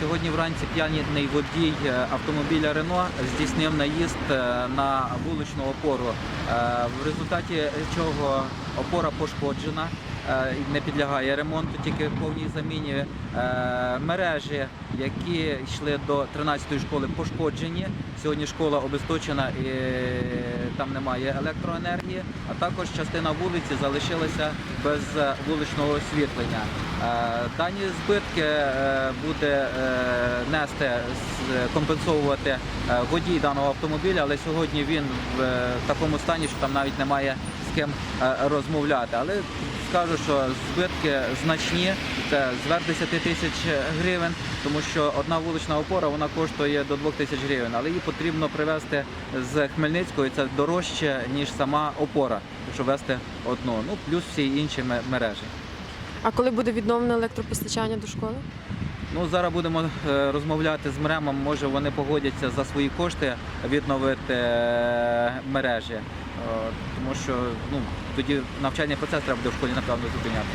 Сьогодні вранці п'яний водій е, автомобіля Рено здійснив наїзд е, на вуличну опору, е, в результаті чого опора пошкоджена не підлягає ремонту, тільки повній заміні. Е, Мережі, які йшли до 13-ї школи, пошкоджені. Сьогодні школа обесточена і там немає електроенергії, а також частина вулиці залишилася без е, вуличного освітлення. Е, Дані збитки е, буде е, нести компенсовувати е, водій даного автомобіля, але сьогодні він в е, такому стані, що там навіть немає з ким е, розмовляти. Але скажу, що збитки значні, це зверх 10 тисяч гривень, тому що одна вулична опора вона коштує до 2 тисяч гривень, але її потрібно привезти з Хмельницького, і це дорожче ніж сама опора, якщо вести одну. Ну плюс всі інші мережі. А коли буде відновлено електропостачання до школи? Ну зараз будемо е, розмовляти з МРЕМом. Може вони погодяться за свої кошти відновити е, мережі, Е, тому що ну тоді навчальний процес треба буде в школі напевно зупиняти.